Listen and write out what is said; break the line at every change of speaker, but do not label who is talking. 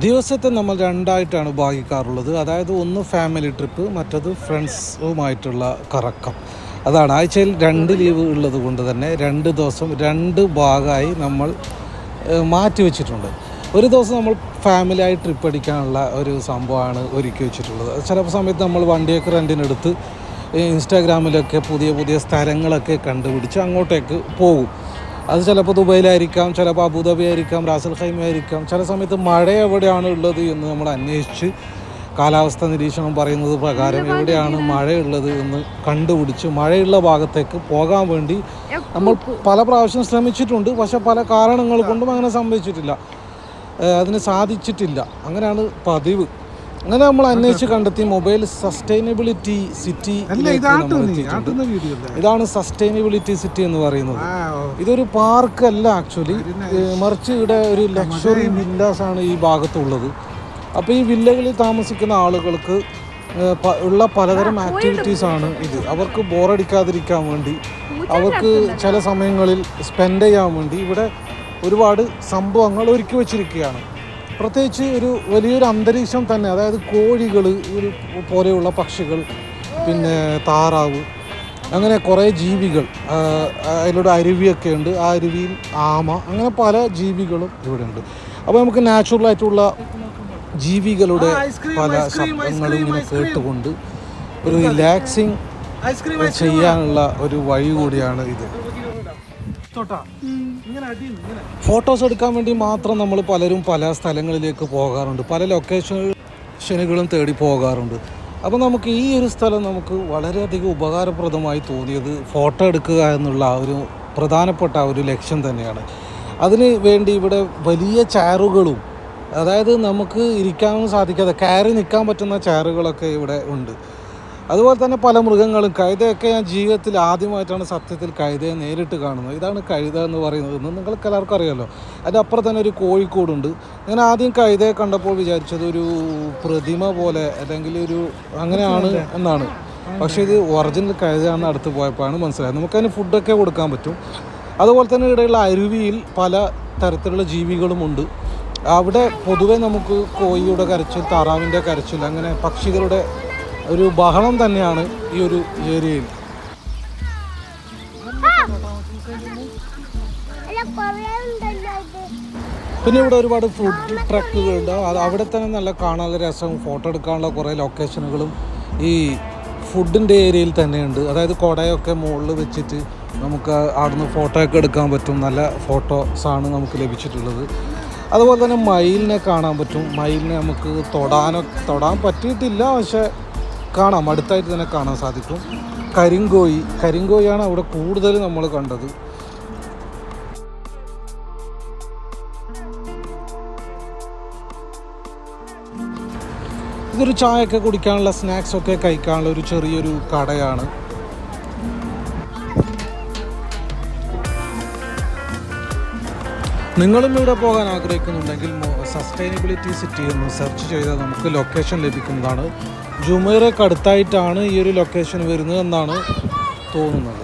ദിവസത്തെ നമ്മൾ രണ്ടായിട്ടാണ് ഭാഗിക്കാറുള്ളത്. അതായത് ഒന്ന് ഫാമിലി ട്രിപ്പ് മറ്റത് ഫ്രണ്ട്സുമായിട്ടുള്ള കറക്കം. അതാണ്. ആഴ്ചയിൽ രണ്ട് ലീവ് ഉള്ളത് കൊണ്ട് തന്നെ രണ്ട് ദിവസം രണ്ട് ഭാഗമായി നമ്മൾ മാറ്റി വെച്ചിട്ടുണ്ട്. ഒരു ദിവസം നമ്മൾ ഫാമിലിയായി ട്രിപ്പ് അടിക്കാനുള്ള ഒരു സംഭവമാണ് ഒരുക്കി വെച്ചിട്ടുള്ളത്. ചില സമയത്ത് നമ്മൾ വണ്ടിയൊക്കെ റെന്റിനെടുത്ത് ഇൻസ്റ്റാഗ്രാമിലൊക്കെ പുതിയ പുതിയ സ്ഥലങ്ങളൊക്കെ കണ്ടുപിടിച്ച് അങ്ങോട്ടേക്ക് പോകും. അത് ചിലപ്പോൾ ദുബൈയിലായിരിക്കാം ചിലപ്പോൾ അബുദാബി ആയിരിക്കാം റാസൽ ഖൈമ ആയിരിക്കാം ചില സമയത്ത് മഴ എവിടെയാണ് ഉള്ളത് എന്ന് നമ്മൾ അന്വേഷിച്ച് കാലാവസ്ഥ നിരീക്ഷണം പറയുന്നത് പ്രകാരം എവിടെയാണ് മഴയുള്ളത് എന്ന് കണ്ടുപിടിച്ച് മഴയുള്ള ഭാഗത്തേക്ക് പോകാൻ വേണ്ടി നമ്മൾ പല പ്രാവശ്യം ശ്രമിച്ചിട്ടുണ്ട്. പക്ഷെ പല കാരണങ്ങൾ കൊണ്ടും അങ്ങനെ സംഭവിച്ചിട്ടില്ല. അതിന് സാധിച്ചിട്ടില്ല. അങ്ങനെയാണ് പതിവ്. അങ്ങനെ നമ്മൾ അന്വേഷിച്ച് കണ്ടെത്തി മൊബൈൽ സസ്റ്റൈനബിലിറ്റി സിറ്റി ഇതാണ് സസ്റ്റൈനബിലിറ്റി സിറ്റി എന്ന് പറയുന്നത്. ഇതൊരു പാർക്ക് അല്ല ആക്ച്വലി. മറിച്ച് ഇവിടെ ഒരു ലക്ഷറി വില്ലാസ് ആണ് ഈ ഭാഗത്തുള്ളത്. അപ്പോൾ ഈ വില്ലകളിൽ താമസിക്കുന്ന ആളുകൾക്ക് ഉള്ള പലതരം ആക്ടിവിറ്റീസ് ആണ് ഇത്. അവർക്ക് ബോറടിക്കാതിരിക്കാൻ വേണ്ടി അവർക്ക് ചില സമയങ്ങളിൽ സ്പെൻഡ് ചെയ്യാൻ വേണ്ടി ഇവിടെ ഒരുപാട് സംഭവങ്ങൾ ഒരുക്കി വച്ചിരിക്കുകയാണ്. പ്രത്യേകിച്ച് ഒരു വലിയൊരു അന്തരീക്ഷം തന്നെ അതായത് കോഴികൾ ഒരു പോലെയുള്ള പക്ഷികൾ പിന്നെ താറാവ് അങ്ങനെ കുറേ ജീവികൾ അതിലൂടെ അരുവിയൊക്കെ ഉണ്ട്. ആ അരുവിയിൽ ആമ അങ്ങനെ പല ജീവികളും ഇവിടെ ഉണ്ട്. അപ്പോൾ നമുക്ക് നാച്ചുറലായിട്ടുള്ള ജീവികളുടെ പല ശബ്ദങ്ങളും ഇങ്ങനെ കേട്ടുകൊണ്ട് ഒരു റിലാക്സിങ് ചെയ്യാനുള്ള ഒരു വഴി കൂടിയാണ് ഇത്
തൊട്ടാ ഇങ്ങനെ അടിയുന്നു ഇങ്ങനെ
ഫോട്ടോസ് എടുക്കാൻ വേണ്ടി മാത്രം നമ്മൾ പലരും പല സ്ഥലങ്ങളിലേക്ക് പോകാറുണ്ട്. പല ലൊക്കേഷനുകളും തേടി പോകാറുണ്ട്. അപ്പോൾ നമുക്ക് ഈ ഒരു സ്ഥലം നമുക്ക് വളരെയധികം ഉപകാരപ്രദമായി തോന്നിയത് ഫോട്ടോ എടുക്കുക എന്നുള്ള ആ ഒരു പ്രധാനപ്പെട്ട ആ ഒരു ലക്ഷ്യം തന്നെയാണ്. അതിന് വേണ്ടി ഇവിടെ വലിയ ചാറുകളും അതായത് നമുക്ക് ഇരിക്കാനും സാധിക്കാതെ കയറി നിൽക്കാൻ പറ്റുന്ന ചാറുകളൊക്കെ ഇവിടെ ഉണ്ട്. അതുപോലെ തന്നെ പല മൃഗങ്ങളും കഴുതയൊക്കെ ഞാൻ ജീവിതത്തിൽ ആദ്യമായിട്ടാണ് സത്യത്തിൽ കഴുതയെ നേരിട്ട് കാണുന്നത്. ഇതാണ് കഴുത എന്ന് പറയുന്നത്. എന്ന് നിങ്ങൾക്ക് എല്ലാവർക്കും അറിയാമല്ലോ അതിന്റെ അപ്പുറം തന്നെ ഒരു കോഴിക്കോടുണ്ട്. ഞാൻ ആദ്യം കഴുതയെ കണ്ടപ്പോൾ വിചാരിച്ചത് ഒരു പ്രതിമ പോലെ അല്ലെങ്കിൽ ഒരു അങ്ങനെയാണ് എന്നാണ്. പക്ഷേ ഇത് ഒറിജിനൽ കഴുതയാണെന്ന് അടുത്ത് പോയപ്പോഴാണ് മനസ്സിലായത്. നമുക്കതിന് ഫുഡൊക്കെ കൊടുക്കാൻ പറ്റും. അതുപോലെ തന്നെ ഇവിടെയുള്ള അരുവിയിൽ പല തരത്തിലുള്ള ജീവികളുമുണ്ട്. അവിടെ പൊതുവെ നമുക്ക് കോഴിയുടെ കരച്ചിൽ താറാവിന്റെ കരച്ചിൽ അങ്ങനെ പക്ഷികളുടെ ഒരു ബഹളം തന്നെയാണ് ഈ ഒരു ഏരിയയിൽ. പിന്നെ ഇവിടെ ഒരുപാട് ഫുഡ് ട്രക്കുകളുണ്ട് അവിടെ തന്നെ നല്ല കാണാനുള്ള രസവും ഫോട്ടോ എടുക്കാനുള്ള കുറേ ലൊക്കേഷനുകളും ഈ ഫുഡിന്റെ ഏരിയയിൽ തന്നെയുണ്ട്. അതായത് കുടയൊക്കെ മുകളിൽ വെച്ചിട്ട് നമുക്ക് അവിടുന്ന് ഫോട്ടോ ഒക്കെ എടുക്കാൻ പറ്റും. നല്ല ഫോട്ടോസാണ് നമുക്ക് ലഭിച്ചിട്ടുള്ളത്. അതുപോലെ തന്നെ മയിലിനെ കാണാൻ പറ്റും. മയിലിനെ നമുക്ക് തൊടാനോ തൊടാൻ പറ്റിയിട്ടില്ല. പക്ഷേ കാണാം. അടുത്തായിട്ട് തന്നെ കാണാൻ സാധിക്കും. കരിങ്കോയി. കരിങ്കോയിയാണ് അവിടെ കൂടുതൽ നമ്മൾ കണ്ടത്. ഇതൊരു ചായയൊക്കെ കുടിക്കാനുള്ള സ്നാക്സ് ഒക്കെ കഴിക്കാനുള്ള ഒരു ചെറിയൊരു കടയാണ്. നിങ്ങളും ഇവിടെ പോകാൻ ആഗ്രഹിക്കുന്നുണ്ടെങ്കിൽ സസ്റ്റൈനബിലിറ്റി സിറ്റി എന്ന് സെർച്ച് ചെയ്താൽ നമുക്ക് ലൊക്കേഷൻ ലഭിക്കുന്നതാണ്. ജുമൈറക്ക് അടുത്തായിട്ടാണ് ഈ ഒരു ലൊക്കേഷൻ വരുന്നത് എന്നാണ് തോന്നുന്നത്.